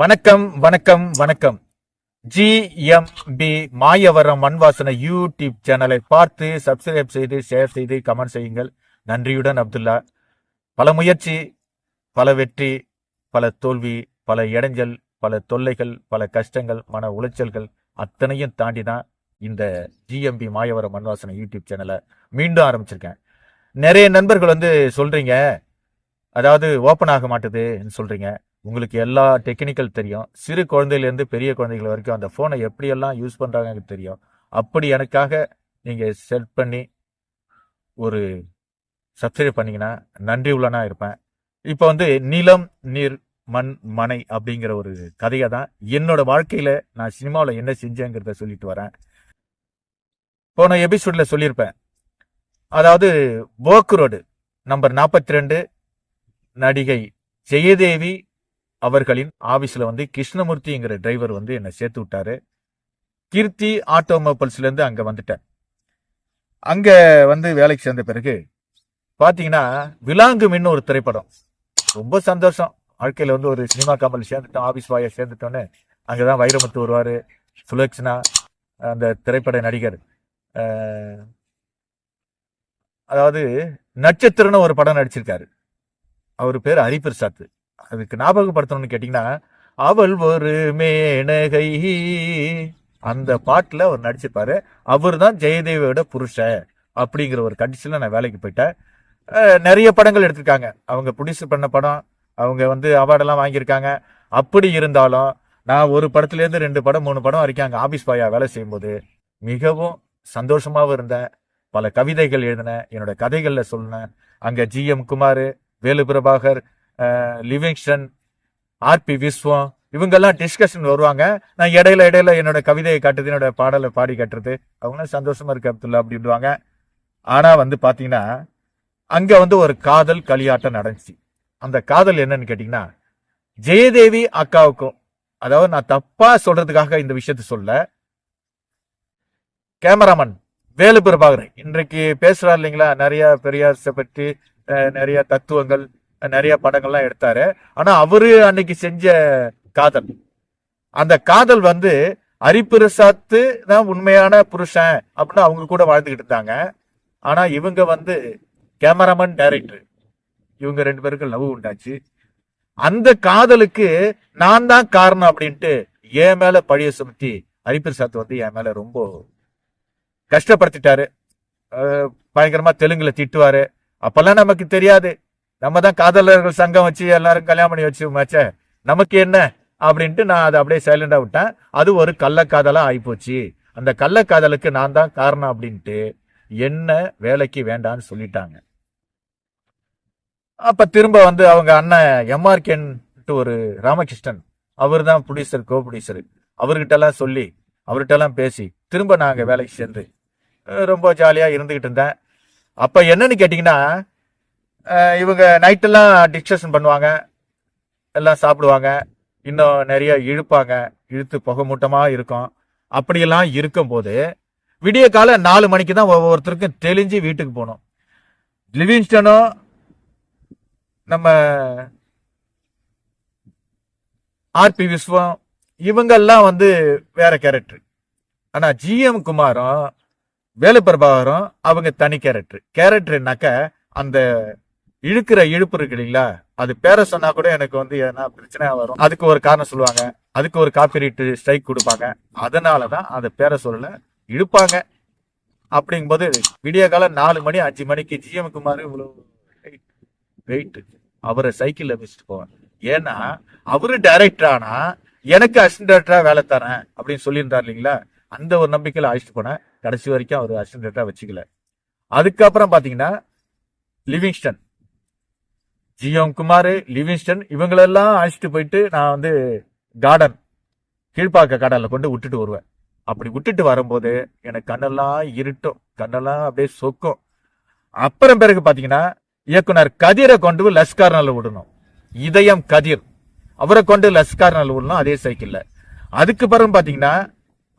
வணக்கம் வணக்கம் வணக்கம். ஜிஎம்பி மாயவரம் மண்வாசன யூடியூப் சேனலை பார்த்து சப்ஸ்கிரைப் செய்து ஷேர் செய்து கமெண்ட் செய்யுங்கள். நன்றியுடன் அப்துல்லா. பல முயற்சி பல வெற்றி பல தோல்வி பல இடைஞ்சல் பல தொல்லைகள் பல கஷ்டங்கள் மன உளைச்சல்கள் அத்தனையும் தாண்டி தான் இந்த ஜிஎம்பி மாயவரம் மண்வாசன யூடியூப் சேனலை மீண்டும் ஆரம்பிச்சிருக்கேன். நிறைய நண்பர்கள் வந்து சொல்றீங்க. அதாவது ஓப்பன் ஆக மாட்டுதுன்னு சொல்றீங்க. உங்களுக்கு எல்லா டெக்னிக்கல் தெரியும். சிறு குழந்தையிலேருந்து பெரிய குழந்தைகள் வரைக்கும் அந்த ஃபோனை எப்படியெல்லாம் யூஸ் பண்ணுறாங்க எனக்கு தெரியும். அப்படி எனக்காக நீங்கள் செட் பண்ணி ஒரு சப்ஸ்கிரைப் பண்ணீங்கன்னா நன்றி உள்ளனா இருப்பேன். இப்போ வந்து நிலம் நீர் மண் மனை அப்படிங்கிற ஒரு கதையை தான் என்னோட வாழ்க்கையில் நான் சினிமாவில் என்ன செஞ்சேங்கிறத சொல்லிட்டு வரேன். போன எபிசோடில் சொல்லியிருப்பேன். அதாவது போக்கு ரோடு நம்பர் நாற்பத்தி ரெண்டு நடிகை ஜெயதேவி அவர்களின் ஆபீஸ்ல வந்து கிருஷ்ணமூர்த்திங்கிற டிரைவர் வந்து என்னை சேர்த்து விட்டாரு. கீர்த்தி ஆட்டோமொபைல்ஸ்ல இருந்து அங்க வந்துட்டேன். அங்க வந்து வேலைக்கு சேர்ந்த பிறகு பாத்தீங்கன்னா விலாங்குமின்னு ஒரு திரைப்படம். ரொம்ப சந்தோஷம். வாழ்க்கையில வந்து ஒரு சினிமா கம்பெனி சேர்ந்துட்டோம் ஆபீஸ் வாய சேர்ந்துட்டோன்னு. அங்கதான் வைரமுத்து வருவாரு சுலக்ஷனா அந்த திரைப்பட நடிகர். அதாவது நட்சத்திரன்னு ஒரு படம் நடிச்சிருக்காரு. அவர் பேர் ஹரிபிரசாத். அதுக்கு ஞாபகப்படுத்தணும்னு கேட்டிங்கன்னா அவள் ஒரு மேனகை. அந்த பாட்டில் அவர் நடிச்சிருப்பாரு. அவர் தான் ஜெயதேவியோட புருஷன் அப்படிங்கிற ஒரு கண்டிஷனில் நான் வேலைக்கு போயிட்டேன். நிறைய படங்கள் எடுத்திருக்காங்க. அவங்க ப்ரொடியூசர் பண்ண படம் அவங்க வந்து அவார்டெல்லாம் வாங்கியிருக்காங்க. அப்படி இருந்தாலும் நான் ஒரு படத்துலேருந்து ரெண்டு படம் மூணு படம் வரைக்கும் அங்கே ஆஃபீஸ் பாயாக வேலை செய்யும்போது மிகவும் சந்தோஷமாகவும் இருந்தேன். பல கவிதைகள் எழுதினேன். என்னோட கதைகளில் சொன்னேன் அங்கே GM Kumar Velu Prabhakar Livingston RB Viswam இவங்கெல்லாம் டிஸ்கஷன் வருவாங்க. நான் இடையில இடையில என்னோட கவிதையை காட்டுறது என்னோட பாடலை பாடி காட்டுறது. அவங்களும் சந்தோஷமா இருக்கு அப்துல்லா அப்படின்வாங்க ஆனா வந்து பாத்தீங்கன்னா அங்க வந்து ஒரு காதல் களியாட்டம் நடந்துச்சு. அந்த காதல் என்னன்னு கேட்டீங்கன்னா ஜெயதேவி அக்காவுக்கும் அதாவது நான் தப்பா சொல்றதுக்காக இந்த விஷயத்த சொல்ல கேமராமேன் வேலு பிரபாகரன் இன்றைக்கு பேசுறாரு இல்லைங்களா? நிறைய பெரியார்ஸை பற்றி நிறைய தத்துவங்கள் நிறைய படங்கள்லாம் எடுத்தாரு. ஆனா அவரு அன்னைக்கு செஞ்ச காதல். அந்த காதல் வந்து ஹரிபிரசாத்து தான் உண்மையான புருஷன் அப்படின்னு அவங்க கூட வாழ்ந்துகிட்டு இருந்தாங்க. ஆனா இவங்க வந்து கேமராமேன் டைரக்டர். இவங்க ரெண்டு பேருக்கு லவ் உண்டாச்சு. அந்த காதலுக்கு நான் தான் காரணம் அப்படின்ட்டு என் மேல பழைய சுமத்தி ஹரிபிரசாத் வந்து என் மேல ரொம்ப கஷ்டப்படுத்திட்டாரு. பயங்கரமா தெலுங்குல திட்டுவாரு. அப்பெல்லாம் நமக்கு தெரியாது. நம்ம தான் காதலர்கள் சங்கம் வச்சு எல்லாரும் கல்யாணம் பண்ணி வச்சு மச்ச நமக்கு என்ன அப்படின்ட்டு நான் அதை அப்படியே சைலண்டாக விட்டேன். அது ஒரு கள்ளக்காதலாக ஆகிப்போச்சு அந்த கள்ளக்காதலுக்கு நான் தான் காரணம் அப்படின்ட்டு என்ன வேலைக்கு வேண்டான்னு சொல்லிட்டாங்க. அப்போ திரும்ப வந்து அவங்க அண்ணன் எம்ஆர்கேன்ட்டு ஒரு ராமகிருஷ்ணன் அவர் தான் ப்ரொடியூசர் கோ ப்ரொடியூசர் அவர்கிட்ட எல்லாம் சொல்லி அவர்கிட்ட எல்லாம் பேசி திரும்ப நாங்கள் வேலைக்கு சேர்ந்து ரொம்ப ஜாலியாக இருந்துக்கிட்டு இருந்தேன். அப்போ என்னன்னு கேட்டிங்கன்னா இவங்க நைட்டெல்லாம் டிஸ்கஷன் பண்ணுவாங்க. எல்லாம் சாப்பிடுவாங்க. இன்னும் நிறைய இழுப்பாங்க. இழுத்து புகைமூட்டமாக இருக்கும். அப்படியெல்லாம் இருக்கும்போது விடிய காலை நாலு மணிக்கு தான் ஒவ்வொருத்தருக்கும் தெளிஞ்சு வீட்டுக்கு போகணும். லிவிங்ஸ்டனும் நம்ம ஆர்பி விஸ்வம் இவங்கெல்லாம் வந்து வேற கேரக்டர் ஆனால் ஜிஎம் குமாரும் வேலு பிரபாகரும் அவங்க தனி கேரக்டர் கேரக்டர்னாக்க அந்த இழுக்கிற இழுப்பு இருக்கு இல்லைங்களா? அது பேர சொன்னா கூட எனக்கு வந்து எதனா பிரச்சனையா வரும். அதுக்கு ஒரு காரணம் சொல்லுவாங்க. அதுக்கு ஒரு காப்பிரைட் ஸ்ட்ரைக் கொடுப்பாங்க. அதனாலதான் அந்த பேரை சொல்லல. இழுப்பாங்க. அப்படிங்கும்போது விடிய காலம் நாலு மணி அஞ்சு மணிக்கு ஜிஎம் குமார் இவ்வளவு வெயிட் அவரை சைக்கிள்ல வச்சுட்டு போவார். ஏன்னா அவரு டைரக்டர் ஆனா எனக்கு அசிஸ்டன்ட் டேரக்டரா வேலை தரேன் அப்படின்னு சொல்லியிருந்தார் இல்லைங்களா? அந்த ஒரு நம்பிக்கையில அழைச்சிட்டு போனேன். கடைசி வரைக்கும் அவர் அசிஸ்டன்ட் டேரக்டரா வச்சுக்கல. அதுக்கப்புறம் பாத்தீங்கன்னா லிவிங்ஸ்டன் ஜிஎம் குமார் லிவிங்ஸ்டன் இவங்களெல்லாம் அழைச்சிட்டு போயிட்டு நான் வந்து கார்டன் கீழ்ப்பாக்க கடலில் கொண்டு விட்டுட்டு வருவேன். அப்படி விட்டுட்டு வரும்போது எனக்கு கண்ணெல்லாம் இருட்டும் கண்ணெல்லாம் அப்படியே சொக்கும். அப்புறம் பிறகு பார்த்தீங்கன்னா இயக்குனர் கதிரை கொண்டு போய் லஸ்கார்னல் விடணும். இதயம் கதிர். அவரை கொண்டு லஸ்கார்னல் விடணும் அதே சைக்கிளில் அதுக்கு பிறகு பார்த்தீங்கன்னா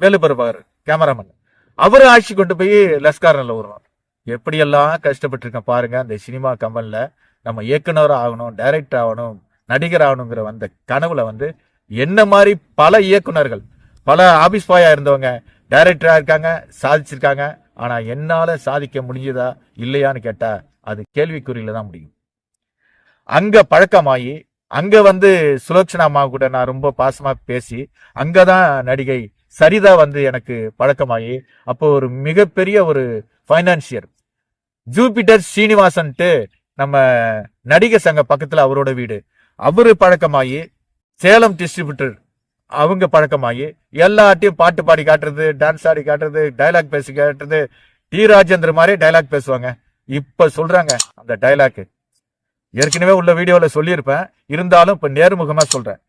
வேலுபெருபார் கேமராமேன் அவரை ஆட்சி கொண்டு போய் லஸ்கார்னல் விடணும். எப்படியெல்லாம் கஷ்டப்பட்டிருக்கேன் பாருங்க அந்த சினிமா கம்பெனில. நம்ம இயக்குனர் ஆகணும் டைரக்டர் ஆகணும் நடிகர் ஆகணுங்கிற அந்த கனவுல வந்து என்ன மாதிரி பல இயக்குனர்கள் பல ஆபீஸ் பாயாக இருந்தவங்க டைரக்டராக இருக்காங்க சாதிச்சிருக்காங்க. ஆனால் என்னால் சாதிக்க முடிஞ்சதா இல்லையான்னு கேட்டால் அது கேள்விக்குறியில் தான் முடியும். அங்கே பழக்கமாகி அங்கே வந்து சுலோச்சனா அம்மா கூட நான் ரொம்ப பாசமாக பேசி அங்கே தான் நடிகை சரிதா வந்து எனக்கு பழக்கமாகி அப்போ ஒரு மிகப்பெரிய ஒரு ஃபைனான்சியர் ஜூபிட்டர் ஸ்ரீனிவாசன்ட்டு நம்ம நடிகர் சங்க பக்கத்தில் அவரோட வீடு. அவரு பழக்கமாகி சேலம் டிஸ்ட்ரிபியூட்டர் அவங்க பழக்கமாகி எல்லாட்டையும் பாட்டு பாடி காட்டுறது டான்ஸ் ஆடி காட்டுறது டைலாக் பேசி காட்டுறது டி ராஜேந்திர மாதிரி டைலாக் பேசுவாங்க. இப்ப சொல்றாங்க அந்த டைலாக்கு ஏற்கனவே உள்ள வீடியோவில் சொல்லியிருப்பேன். இருந்தாலும் இப்போ நேர்முகமாக சொல்கிறேன்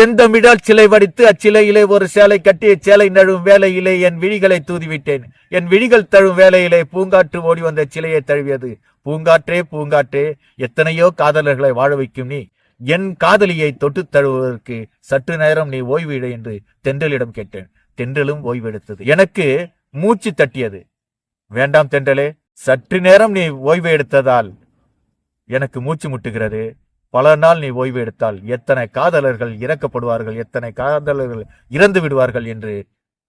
செந்தமிழால் சிலை வடித்து அச்சிலையிலே ஒரு சேலை கட்டி சேலை நழுவும் வேலையிலே என் விழிகளை தூதிவிட்டேன். என் விழிகள் தழும் வேலையிலே பூங்காற்று ஓடி வந்த சிலையை தழுவியது. பூங்காற்றே பூங்காற்றே எத்தனையோ காதலர்களை வாழ வைக்கும் நீ. என் காதலியை தொட்டு தழுவுவதற்கு சற்று நேரம் நீ ஓய்விடு என்று தென்றலிடம் கேட்டேன். தென்றலும் ஓய்வெடுத்தது. எனக்கு மூச்சு தட்டியது. வேண்டாம் தென்றலே சற்று நேரம் நீ ஓய்வு எடுத்ததால் எனக்கு மூச்சு முட்டுகிறது. பல நாள் நீ ஓய்வு எடுத்தால் எத்தனை காதலர்கள் இறக்கப்படுவார்கள் எத்தனை காதலர்கள் இறந்து விடுவார்கள் என்று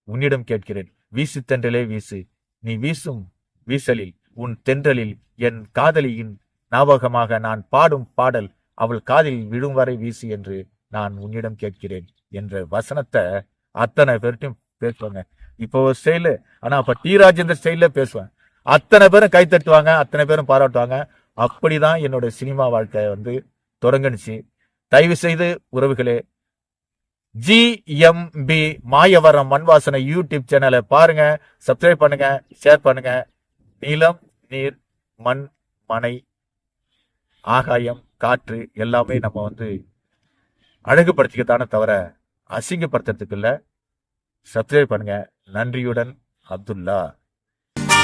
உன்னிடம் கேட்கிறேன். வீசு தென்றலே வீசு. நீ வீசும் வீசலில் உன் தென்றலில் என் காதலியின் ஞாபகமாக நான் பாடும் பாடல் அவள் காதில் விழும் வரை வீசு என்று நான் உன்னிடம் கேட்கிறேன் என்ற வசனத்தை அத்தனை பேர்ட்டையும் பேசுவாங்க. இப்போ ஒரு ஸ்டைலு ஆனா அப்ப டி ராஜேந்தர் ஸ்டைல்ல பேசுவேன். அத்தனை பேரும் கை தட்டுவாங்க அத்தனை பேரும் பாராட்டுவாங்க. அப்படிதான் என்னோட சினிமா வாழ்க்கை வந்து தொடங்குனுச்சு தயவு செய்து உறவுகளே ஜிஎம்பி மாயவரம் மண்வாசனை யூடியூப் சேனலை பாருங்க சப்ஸ்கிரைப் பண்ணுங்க ஷேர் பண்ணுங்க. நிலம் நீர் மண் மனை ஆகாயம் காற்று எல்லாமே நம்ம வந்து அழகுபடுத்திக்கத்தானே தவிர அசிங்கப்படுத்துறதுக்கு இல்ல. சப்ஸ்கிரைப் பண்ணுங்க. நன்றியுடன் அப்துல்லா.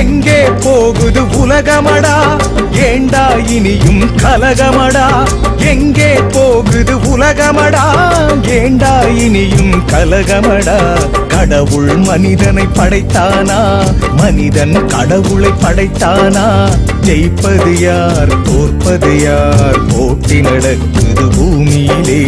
எங்கே போகுது உலகமடா? ஏண்டா இனியும் கலகமடா? எங்கே போகுது உலகமடா? ஏண்டா இனியும் கலகமடா? கடவுள் மனிதனை படைத்தானா? மனிதன் கடவுளை படைத்தானா? ஜெயிப்பது யார்? தோற்பது யார்? போட்டி நடக்குது பூமியிலே.